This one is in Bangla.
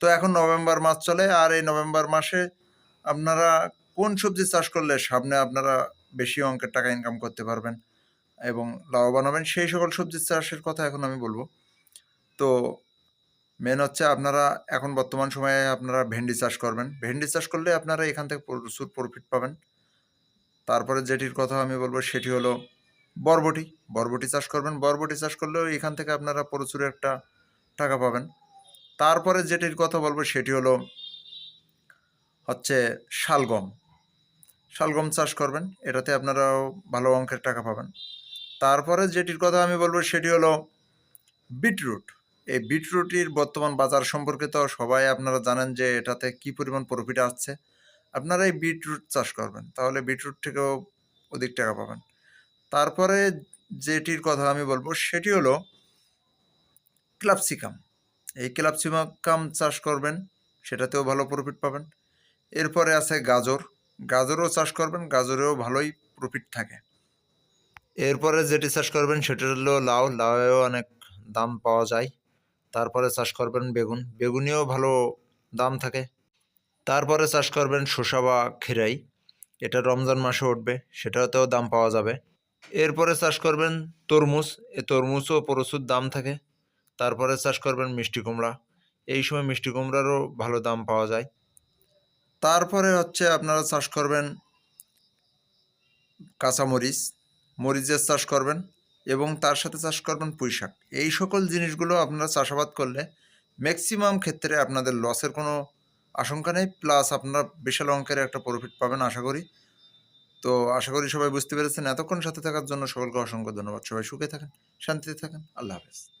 তো এখন নভেম্বর মাস চলে, আর এই নভেম্বর মাসে আপনারা কোন সবজি চাষ করলে সামনে আপনারা বেশি অঙ্কের টাকা ইনকাম করতে পারবেন এবং লাভবান হবেন? সেই সকল সবজি চাষের কথা এখন আমি বলব। তো মেন হচ্ছে আপনারা এখন বর্তমান সময়ে আপনারা ভেন্ডি চাষ করবেন। ভেন্ডি চাষ করলে আপনারা এখান থেকে প্রচুর প্রফিট পাবেন। তারপরে যেটির কথা আমি বলব সেটি হলো বরবটি। বরবটি চাষ করবেন। বরবটি চাষ করলেও এখান থেকে আপনারা প্রচুর একটা টাকা পাবেন। তারপরে যেটির কথা বলব সেটি হলো হচ্ছে শালগম। শালগম চাষ করবেন, এটাতে আপনারাও ভালো অঙ্কের টাকা পাবেন। তারপরে যেটির কথা আমি বলব সেটি হলো বিটরুট। এই বিটরুটির বর্তমান বাজার সম্পর্কে তো সবাই আপনারা জানেন যে এটাতে কি পরিমাণ প্রফিট আসছে। আপনারা এই বিটরুট চাষ করবেন, তাহলে বিটরুট থেকেও অধিক টাকা পাবেন। তারপরে যেটির কথা আমি বলব সেটি হলো ক্লাপসিকাম। এই ক্লাপসিকাম চাষ করবেন, সেটাতেও ভালো প্রফিট পাবেন। এরপরে আছে গাজর। গাজরও চাষ করবেন, গাজরেও ভালোই প্রফিট থাকে। এরপরে যেটি চাষ করবেন, সেটা হলো লাউ। লাউয়েও অনেক দাম পাওয়া যায়। তারপরে চাষ করবেন বেগুন। বেগুনিও ভালো দাম থাকে। তারপরে চাষ করবেন শসা বা খিরাই এটা রমজান মাসে উঠবে, সেটাতেও দাম পাওয়া যাবে। এরপরে চাষ করবেন তরমুজ। এ তরমুজও প্রচুর দাম থাকে। তারপরে চাষ করবেন মিষ্টি কুমড়া। এই সময় মিষ্টি কুমড়ারও ভালো দাম পাওয়া যায়। তারপরে হচ্ছে আপনারা চাষ করবেন কাঁচামরিচ। মরিচের চাষ করবেন এবং তার সাথে চাষ করবেন পুঁই শাক। এই সকল জিনিসগুলো আপনারা চাষাবাদ করলে ম্যাক্সিমাম ক্ষেত্রে আপনাদের লসের কোনো আশঙ্কা নেই। প্লাস আপনারা বিশাল অঙ্কের একটা প্রফিট পাবেন আশা করি। তো আশা করি সবাই বুঝতে পেরেছেন। এতক্ষণ সাথে থাকার জন্য সকলকে অসংখ্য ধন্যবাদ। সবাই সুখে থাকেন, শান্তিতে থাকেন। আল্লাহ হাফেজ।